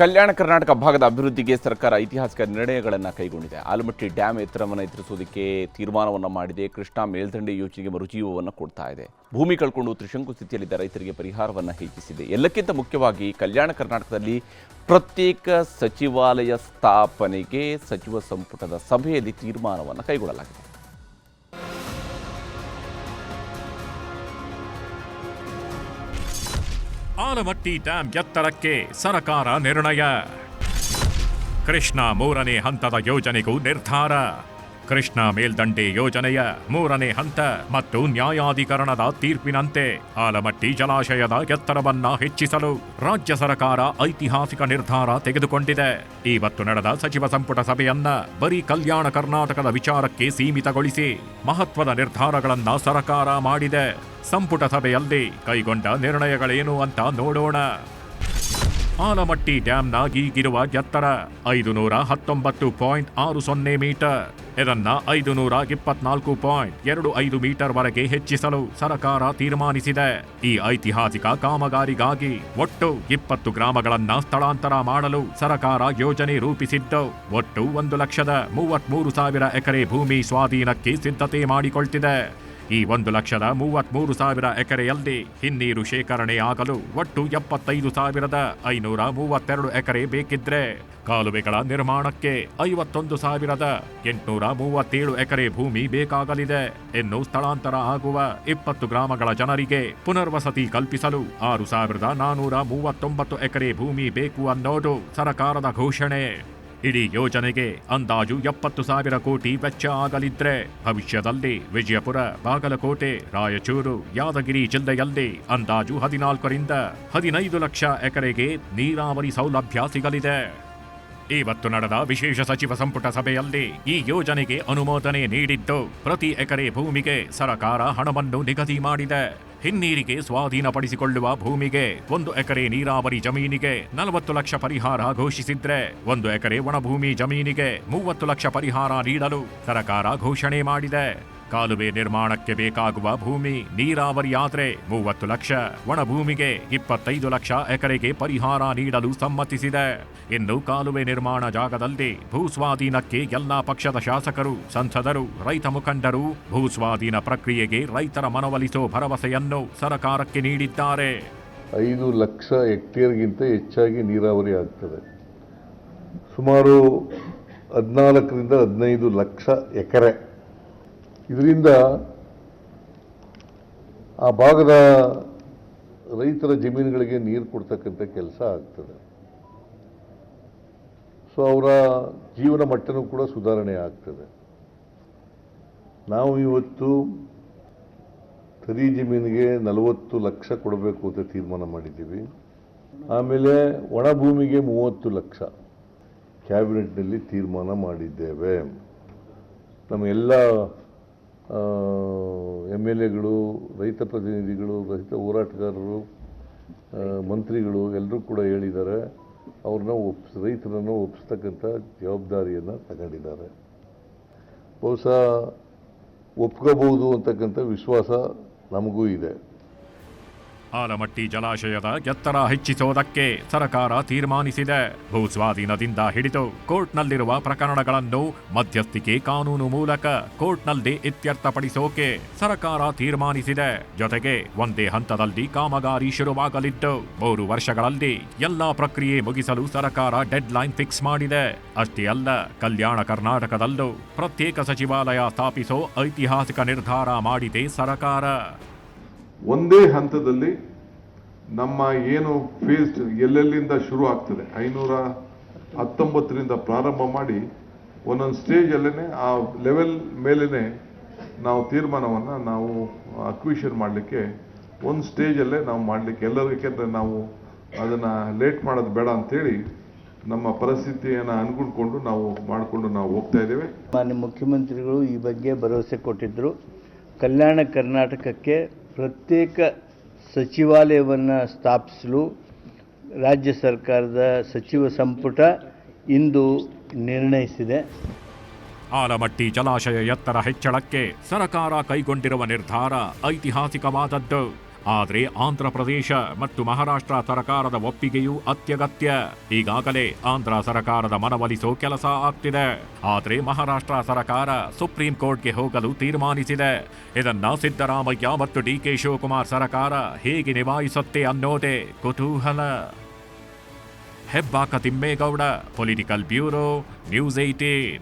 ಕಲ್ಯಾಣ ಕರ್ನಾಟಕ ಭಾಗದ ಅಭಿವೃದ್ಧಿಗೆ ಸರ್ಕಾರ ಐತಿಹಾಸಿಕ ನಿರ್ಣಯಗಳನ್ನು ಕೈಗೊಂಡಿದೆ. ಆಲಮಟ್ಟಿ ಡ್ಯಾಮ್ ಎತ್ತರವನ್ನು ಎತ್ತರಿಸುವುದಕ್ಕೆ ತೀರ್ಮಾನವನ್ನು ಮಾಡಿದೆ. ಕೃಷ್ಣಾ ಮೇಲ್ದಂಡೆ ಯೋಜನೆಗೆ ಮರುಜೀವವನ್ನು ಕೊಡ್ತಾ ಇದೆ. ಭೂಮಿ ಕಳ್ಕೊಂಡು ತ್ರಿಶಂಕು ಸ್ಥಿತಿಯಲ್ಲಿದ್ದ ರೈತರಿಗೆ ಪರಿಹಾರವನ್ನು ಹೆಚ್ಚಿಸಿದೆ. ಎಲ್ಲಕ್ಕಿಂತ ಮುಖ್ಯವಾಗಿ ಕಲ್ಯಾಣ ಕರ್ನಾಟಕದಲ್ಲಿ ಪ್ರತ್ಯೇಕ ಸಚಿವಾಲಯ ಸ್ಥಾಪನೆಗೆ ಸಚಿವ ಸಂಪುಟದ ಸಭೆಯಲ್ಲಿ ತೀರ್ಮಾನವನ್ನು ಕೈಗೊಳ್ಳಲಾಗಿದೆ. ಆಲಮಟ್ಟಿ ಡ್ಯಾಂ ಎತ್ತರಕ್ಕೆ ಸರಕಾರ ನಿರ್ಣಯ. ಕೃಷ್ಣ ಮೂರನೇ ಹಂತದ ಯೋಜನೆಗೂ ನಿರ್ಧಾರ. ಕೃಷ್ಣ ಮೇಲ್ದಂಡೆ ಯೋಜನೆಯ ಮೂರನೇ ಹಂತ ಮತ್ತು ನ್ಯಾಯಾಧಿಕರಣದ ತೀರ್ಪಿನಂತೆ ಆಲಮಟ್ಟಿ ಜಲಾಶಯದ ಎತ್ತರವನ್ನ ಹೆಚ್ಚಿಸಲು ರಾಜ್ಯ ಸರ್ಕಾರ ಐತಿಹಾಸಿಕ ನಿರ್ಧಾರ ತೆಗೆದುಕೊಂಡಿದೆ. ಇವತ್ತು ನಡೆದ ಸಚಿವ ಸಂಪುಟ ಸಭೆಯನ್ನ ಬರೀ ಕಲ್ಯಾಣ ಕರ್ನಾಟಕದ ವಿಚಾರಕ್ಕೆ ಸೀಮಿತಗೊಳಿಸಿ ಮಹತ್ವದ ನಿರ್ಧಾರಗಳನ್ನ ಸರ್ಕಾರ ಮಾಡಿದೆ. ಸಂಪುಟ ಸಭೆಯಲ್ಲಿ ಕೈಗೊಂಡ ನಿರ್ಣಯಗಳೇನು ಅಂತ ನೋಡೋಣ. ಆಲಮಟ್ಟಿ ಡ್ಯಾಂನ ಈಗಿರುವ ಎತ್ತರ ಐದು ನೂರ ಹತ್ತೊಂಬತ್ತು ಪಾಯಿಂಟ್ ಆರು ಸೊನ್ನೆ ಮೀಟರ್. ಇದನ್ನ ಐದು ನೂರ ಇಪ್ಪತ್ನಾಲ್ಕು ಪಾಯಿಂಟ್ ಎರಡು ಐದು ಮೀಟರ್ ವರೆಗೆ ಹೆಚ್ಚಿಸಲು ಸರ್ಕಾರ ತೀರ್ಮಾನಿಸಿದೆ. ಈ ಐತಿಹಾಸಿಕ ಕಾಮಗಾರಿಗಾಗಿ ಒಟ್ಟು ಇಪ್ಪತ್ತು ಗ್ರಾಮಗಳನ್ನ ಸ್ಥಳಾಂತರ ಮಾಡಲು ಸರ್ಕಾರ ಯೋಜನೆ ರೂಪಿಸಿದ್ದು, ಒಟ್ಟು ಒಂದು ಲಕ್ಷದ ಮೂವತ್ಮೂರು ಸಾವಿರ ಎಕರೆ ಭೂಮಿ ಸ್ವಾಧೀನಕ್ಕೆ ಸಿದ್ಧತೆ ಮಾಡಿಕೊಳ್ತಿದೆ. ಈ ಒಂದು ಲಕ್ಷದ ಮೂವತ್ಮೂರು ಸಾವಿರ ಎಕರೆಯಲ್ಲಿ ಹಿನ್ನೀರು ಶೇಖರಣೆ ಆಗಲು ಒಟ್ಟು ಎಪ್ಪತ್ತೈದು ಸಾವಿರದ ಐನೂರ ಮೂವತ್ತೆರಡು ಎಕರೆ ಬೇಕಿದ್ರೆ ಕಾಲುವೆಗಳ ನಿರ್ಮಾಣಕ್ಕೆ ಐವತ್ತೊಂದು ಸಾವಿರದ ಎಂಟುನೂರ ಮೂವತ್ತೇಳು ಎಕರೆ ಭೂಮಿ ಬೇಕಾಗಲಿದೆ ಇನ್ನು ಸ್ಥಳಾಂತರ ಆಗುವ ಇಪ್ಪತ್ತು ಗ್ರಾಮಗಳ ಜನರಿಗೆ ಪುನರ್ವಸತಿ ಕಲ್ಪಿಸಲು ಆರು ಸಾವಿರದ ನಾನೂರ ಮೂವತ್ತೊಂಬತ್ತು ಎಕರೆ ಭೂಮಿ ಬೇಕು ಅನ್ನೋದು ಸರಕಾರದ ಘೋಷಣೆ. ಇಡೀ ಯೋಜನೆಗೆ ಅಂದಾಜು ಎಪ್ಪತ್ತು ಸಾವಿರ ಕೋಟಿ ವೆಚ್ಚ ಆಗಲಿದ್ರೆ ಭವಿಷ್ಯದಲ್ಲಿ ವಿಜಯಪುರ, ಬಾಗಲಕೋಟೆ, ರಾಯಚೂರು, ಯಾದಗಿರಿ ಜಿಲ್ಲೆಯಲ್ಲಿ ಅಂದಾಜು ಹದಿನಾಲ್ಕರಿಂದ ಹದಿನೈದು ಲಕ್ಷ ಎಕರೆಗೆ ನೀರಾವರಿ ಸೌಲಭ್ಯ ಸಿಗಲಿದೆ. ಇವತ್ತು ನಡೆದ ವಿಶೇಷ ಸಚಿವ ಸಂಪುಟ ಸಭೆಯಲ್ಲಿ ಈ ಯೋಜನೆಗೆ ಅನುಮೋದನೆ ನೀಡಿದ್ದು ಪ್ರತಿ ಎಕರೆ ಭೂಮಿಗೆ ಸರಕಾರ ಹಣವನ್ನು ನಿಗದಿ ಮಾಡಿದೆ. ಹಿನ್ನೀರಿಗೆ ಸ್ವಾಧೀನಪಡಿಸಿಕೊಳ್ಳುವ ಭೂಮಿಗೆ ಒಂದು ಎಕರೆ ನೀರಾವರಿ ಜಮೀನಿಗೆ ನಲವತ್ತು ಲಕ್ಷ ಪರಿಹಾರ ಘೋಷಿಸಿದ್ರೆ ಒಂದು ಎಕರೆ ಒಣಭೂಮಿ ಜಮೀನಿಗೆ ಮೂವತ್ತು ಲಕ್ಷ ಪರಿಹಾರ ನೀಡಲು ಸರ್ಕಾರ ಘೋಷಣೆ ಮಾಡಿದೆ. ಕಾಲುವೆ ನಿರ್ಮಾಣಕ್ಕೆ ಬೇಕಾಗುವ ಭೂಮಿ, ನೀರಾವರಿ ಯಾತ್ರೆ ಮೂವತ್ತು ಲಕ್ಷ, ಒಣಭೂಮಿಗೆ ಇಪ್ಪತ್ತೈದು ಲಕ್ಷ ಎಕರೆಗೆ ಪರಿಹಾರ ನೀಡಲು ಸಮ್ಮತಿಸಿದೆ. ಇನ್ನು ಕಾಲುವೆ ನಿರ್ಮಾಣ ಜಾಗದಲ್ಲಿ ಭೂಸ್ವಾಧೀನಕ್ಕೆ ಎಲ್ಲಾ ಪಕ್ಷದ ಶಾಸಕರು, ಸಂಸದರು, ರೈತ ಮುಖಂಡರು ಭೂಸ್ವಾಧೀನ ಪ್ರಕ್ರಿಯೆಗೆ ರೈತರ ಮನವೊಲಿಸೋ ಭರವಸೆಯನ್ನು ಸರಕಾರಕ್ಕೆ ನೀಡಿದ್ದಾರೆ. ಐದು ಲಕ್ಷ ಹೆಕ್ಟೇರ್ಗಿಂತ ಹೆಚ್ಚಾಗಿ ನೀರಾವರಿ ಆಗ್ತದೆ. ಸುಮಾರು ಹದಿನಾಲ್ಕರಿಂದ ಹದಿನೈದು ಲಕ್ಷ ಎಕರೆ ಇದರಿಂದ ಆ ಭಾಗದ ರೈತರ ಜಮೀನುಗಳಿಗೆ ನೀರು ಕೊಡ್ತಕ್ಕಂಥ ಕೆಲಸ ಆಗ್ತದೆ. ಸೊ ಅವರ ಜೀವನ ಮಟ್ಟನೂ ಕೂಡ ಸುಧಾರಣೆ ಆಗ್ತದೆ. ನಾವು ಇವತ್ತು ತರಿ ಜಮೀನಿಗೆ ನಲವತ್ತು ಲಕ್ಷ ಕೊಡಬೇಕು ಅಂತ ತೀರ್ಮಾನ ಮಾಡಿದ್ದೀವಿ. ಆಮೇಲೆ ಒಣ ಭೂಮಿಗೆ ಮೂವತ್ತು ಲಕ್ಷ ಕ್ಯಾಬಿನೆಟ್ನಲ್ಲಿ ತೀರ್ಮಾನ ಮಾಡಿದ್ದೇವೆ. ನಮ್ಮ ಎಲ್ಲ ಎಂ ಎಲ್ ಎಗಳು, ರೈತ ಪ್ರತಿನಿಧಿಗಳು, ರೈತ ಹೋರಾಟಗಾರರು ಮಂತ್ರಿಗಳು ಎಲ್ಲರೂ ಕೂಡ ಹೇಳಿದ್ದಾರೆ, ಅವ್ರನ್ನ ಒಪ್ಸ್ ರೈತರನ್ನು ಒಪ್ಪಿಸ್ತಕ್ಕಂಥ ಜವಾಬ್ದಾರಿಯನ್ನು ತಗೊಂಡಿದ್ದಾರೆ. ಬಹುಶಃ ಒಪ್ಕೋಬಹುದು ಅಂತಕ್ಕಂಥ ವಿಶ್ವಾಸ ನಮಗೂ ಇದೆ. ಆಲಮಟ್ಟಿ ಜಲಾಶಯದ ಎತ್ತರ ಹೆಚ್ಚಿಸುವುದಕ್ಕೆ ಸರಕಾರ ತೀರ್ಮಾನಿಸಿದೆ. ಭೂಸ್ವಾಧೀನದಿಂದ ಹಿಡಿದು ಕೋರ್ಟ್ನಲ್ಲಿರುವ ಪ್ರಕರಣಗಳನ್ನು ಮಧ್ಯಸ್ಥಿಕೆ ಕಾನೂನು ಮೂಲಕ ಕೋರ್ಟ್ನಲ್ಲಿ ಇತ್ಯರ್ಥಪಡಿಸೋಕೆ ಸರಕಾರ ತೀರ್ಮಾನಿಸಿದೆ. ಜೊತೆಗೆ ಒಂದೇ ಹಂತದಲ್ಲಿ ಕಾಮಗಾರಿ ಶುರುವಾಗಲಿದ್ದು, ಮೂರು ವರ್ಷಗಳಲ್ಲಿ ಎಲ್ಲಾ ಪ್ರಕ್ರಿಯೆ ಮುಗಿಸಲು ಸರಕಾರ ಡೆಡ್ ಲೈನ್ ಫಿಕ್ಸ್ ಮಾಡಿದೆ. ಅಷ್ಟೇ ಅಲ್ಲ, ಕಲ್ಯಾಣ ಕರ್ನಾಟಕದಲ್ಲೂ ಪ್ರತ್ಯೇಕ ಸಚಿವಾಲಯ ಸ್ಥಾಪಿಸೋ ಐತಿಹಾಸಿಕ ನಿರ್ಧಾರ ಮಾಡಿದೆ ಸರ್ಕಾರ. ಒಂದೇ ಹಂತದಲ್ಲಿ ನಮ್ಮ ಏನು ಫೇಸ್ ಎಲ್ಲೆಲ್ಲಿಂದ ಶುರು ಆಗ್ತದೆ? ಐನೂರ ಹತ್ತೊಂಬತ್ತರಿಂದ ಪ್ರಾರಂಭ ಮಾಡಿ ಒಂದೊಂದು ಸ್ಟೇಜಲ್ಲೇ ಆ ಲೆವೆಲ್ ಮೇಲೇ ನಾವು ತೀರ್ಮಾನವನ್ನು ನಾವು ಅಕ್ವಿಷನ್ ಮಾಡಲಿಕ್ಕೆ ಒಂದು ಸ್ಟೇಜಲ್ಲೇ ನಾವು ಮಾಡಲಿಕ್ಕೆ. ಎಲ್ಲರಿಗೂ ನಾವು ಅದನ್ನು ಲೇಟ್ ಮಾಡೋದು ಬೇಡ ಅಂತೇಳಿ ನಮ್ಮ ಪರಿಸ್ಥಿತಿಯನ್ನು ಅನುಗುಣ್ಕೊಂಡು ನಾವು ಮಾಡಿಕೊಂಡು ನಾವು ಹೋಗ್ತಾ ಇದ್ದೇವೆ. ಮಾನ್ಯ ಮುಖ್ಯಮಂತ್ರಿಗಳು ಈ ಬಗ್ಗೆ ಭರವಸೆ ಕೊಟ್ಟಿದ್ದರು ಕಲ್ಯಾಣ ಕರ್ನಾಟಕಕ್ಕೆ ಪ್ರತ್ಯೇಕ ಸಚಿವಾಲಯವನ್ನು ಸ್ಥಾಪಿಸಲು ರಾಜ್ಯ ಸರ್ಕಾರದ ಸಚಿವ ಸಂಪುಟ ಇಂದು ನಿರ್ಣಯಿಸಿದೆ. ಆಲಮಟ್ಟಿ ಜಲಾಶಯ ಎತ್ತರ ಹೆಚ್ಚಳಕ್ಕೆ ಸರಕಾರ ಕೈಗೊಂಡಿರುವ ನಿರ್ಧಾರ ಐತಿಹಾಸಿಕವಾದದ್ದು. ಆದರೆ ಆಂಧ್ರ ಪ್ರದೇಶ ಮತ್ತು ಮಹಾರಾಷ್ಟ್ರ ಸರ್ಕಾರದ ಒಪ್ಪಿಗೆಯೂ ಅತ್ಯಗತ್ಯ. ಈಗಾಗಲೇ ಆಂಧ್ರ ಸರ್ಕಾರದ ಮನವೊಲಿಸೋ ಕೆಲಸ ಆಗ್ತಿದೆ. ಆದರೆ ಮಹಾರಾಷ್ಟ್ರ ಸರ್ಕಾರ ಸುಪ್ರೀಂ ಕೋರ್ಟ್ಗೆ ಹೋಗಲು ತೀರ್ಮಾನಿಸಿದೆ. ಇದನ್ನ ಸಿದ್ದರಾಮಯ್ಯ ಮತ್ತು ಡಿ ಕೆ ಶಿವಕುಮಾರ್ ಸರ್ಕಾರ ಹೇಗೆ ನಿಭಾಯಿಸುತ್ತೆ ಅನ್ನೋದೇ ಕುತೂಹಲ. Hebbaka Thimmegowda, political bureau, news eighteen